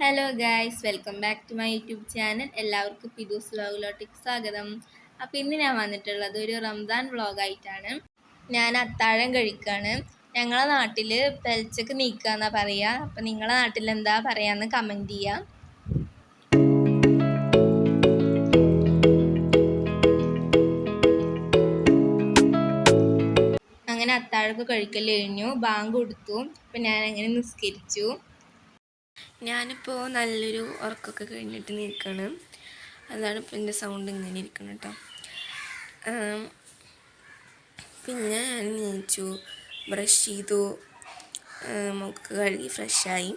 Hello guys welcome back to my YouTube channel എല്ലാവർക്കും ഫിദൂസ് വ്ലോഗിലോട്ടേക്ക് സ്വാഗതം. അപ്പോൾ ഇന്ന് ഞാൻ വന്നിട്ടുള്ളത് ഒരു റംസാൻ വ്ളോഗായിട്ടാണ് ഞാൻ അത്താഴം കഴിക്കുകയാണ് ഞങ്ങളുടെ നാട്ടിൽ പെൽച്ചക്ക് നീക്കുക എന്നാണ് പറയുക അപ്പോൾ നിങ്ങളെ നാട്ടിൽ എന്താ പറയാന്ന് കമന്റ് ചെയ്യുക അങ്ങനെ അത്താഴമൊക്കെ കഴിക്കൽ കഴിഞ്ഞു. ബാങ്ക് കൊടുത്തു. അപ്പം ഞാൻ അങ്ങനെ നിസ്കരിച്ചു. ഞാനിപ്പോൾ നല്ലൊരു ഉറക്കമൊക്കെ കഴിഞ്ഞിട്ട് നിൽക്കുകയാണ് അതാണ് ഇപ്പോൾ എന്റെ സൗണ്ട് ഇങ്ങനെ ഇരിക്കണം കേട്ടോ പിന്നെ ഞാൻ നീച്ചു ബ്രഷ് ചെയ്തു മുഖം കഴുകി ഫ്രഷായി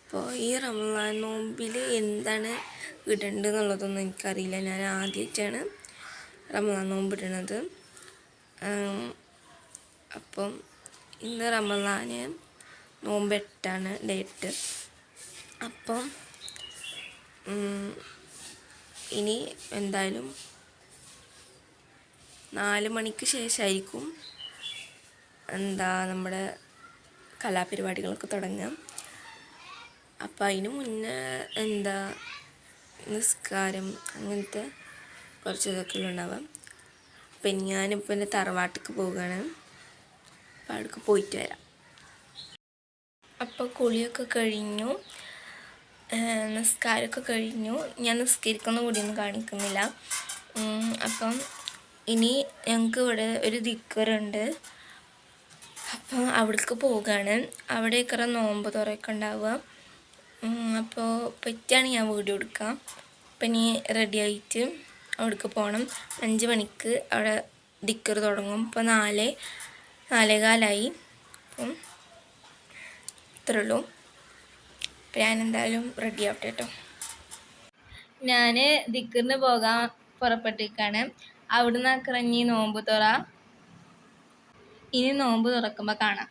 അപ്പോൾ ഈ റമദാൻ നോമ്പിൽ എന്താണ് ഇടേണ്ടതെന്നുള്ളതൊന്നും എനിക്കറിയില്ല. ഞാൻ ആദ്യമായിട്ടാണ് റമദാൻ നോമ്പ് ഇടണത്. അപ്പം ഇന്ന് റമദാന് നോമ്പ് എട്ടാണ് ഡേറ്റ്. അപ്പം ഇനി എന്തായാലും നാല് മണിക്ക് ശേഷമായിരിക്കും എന്താ നമ്മുടെ കലാപരിപാടികളൊക്കെ തുടങ്ങാം. അപ്പം അതിന് മുന്നേ എന്താ നിസ്കാരം അങ്ങനത്തെ കുറച്ച് ഇതൊക്കെ ഉണ്ടാവാം. അപ്പം ഞാനിപ്പോൾ എന്റെ തറവാട്ടിക്ക് പോവുകയാണ് അപ്പം അവിടേക്ക് പോയിട്ട് വരാം. അപ്പോൾ കുളിയൊക്കെ കഴിഞ്ഞു. നിസ്കാരമൊക്കെ കഴിഞ്ഞു. ഞാൻ നിസ്കരിക്കുന്ന കൂടിയൊന്നും കാണിക്കുന്നില്ല. അപ്പം ഇനി ഞങ്ങൾക്ക് ഇവിടെ ഒരു ദിക്കറുണ്ട്. അപ്പം അവിടേക്ക് പോവുകയാണ് അവിടെ ഇക്കറ നോമ്പ് തുറയൊക്കെ ഉണ്ടാവുക. അപ്പോൾ പറ്റുകയാണ് ഞാൻ വീഡിയോ എടുക്കാം അപ്പം ഇനി റെഡി ആയിട്ട് അവിടേക്ക് പോകണം. അഞ്ച് മണിക്ക് അവിടെ ദിക്കർ തുടങ്ങും. ഇപ്പോൾ നാല് നാലേകാലായി. അപ്പം ഇത്രേ ഉള്ളൂ അപ്പം ഞാൻ എന്തായാലും റെഡി ആവട്ടെ കേട്ടോ ഞാൻ ദിക്കറിന് പോകാൻ പുറപ്പെട്ടിരിക്കുകയാണ് അവിടുന്ന് കിറങ്ങി നോമ്പ് തുറ. ഇനി നോമ്പ് തുറക്കുമ്പോൾ കാണാം.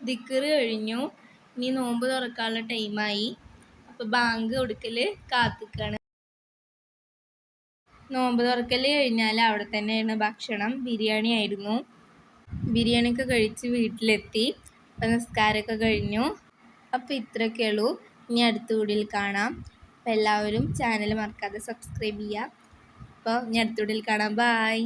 ദിക്കറ് കഴിഞ്ഞു. ഇനി നോമ്പ് തുറക്കാനുള്ള ടൈമായി അപ്പോൾ ബാങ്ക് കൊടുക്കൽ കാത്തിക്കാണ്. നോമ്പ് തുറക്കൽ കഴിഞ്ഞാൽ അവിടെ തന്നെയാണ് ഭക്ഷണം. ബിരിയാണി ആയിരുന്നു. ബിരിയാണിയൊക്കെ കഴിച്ച് വീട്ടിലെത്തി. അപ്പം നിസ്കാരമൊക്കെ കഴിഞ്ഞു. അപ്പോൾ ഇത്രയൊക്കെ ഉള്ളൂ. ഇനി അടുത്ത വീഡിയോയിൽ കാണാം. അപ്പോൾ എല്ലാവരും ചാനൽ മറക്കാതെ സബ്സ്ക്രൈബ് ചെയ്യുക. അപ്പോൾ ഇനി അടുത്ത വീഡിയോയിൽ കാണാം. ബായ്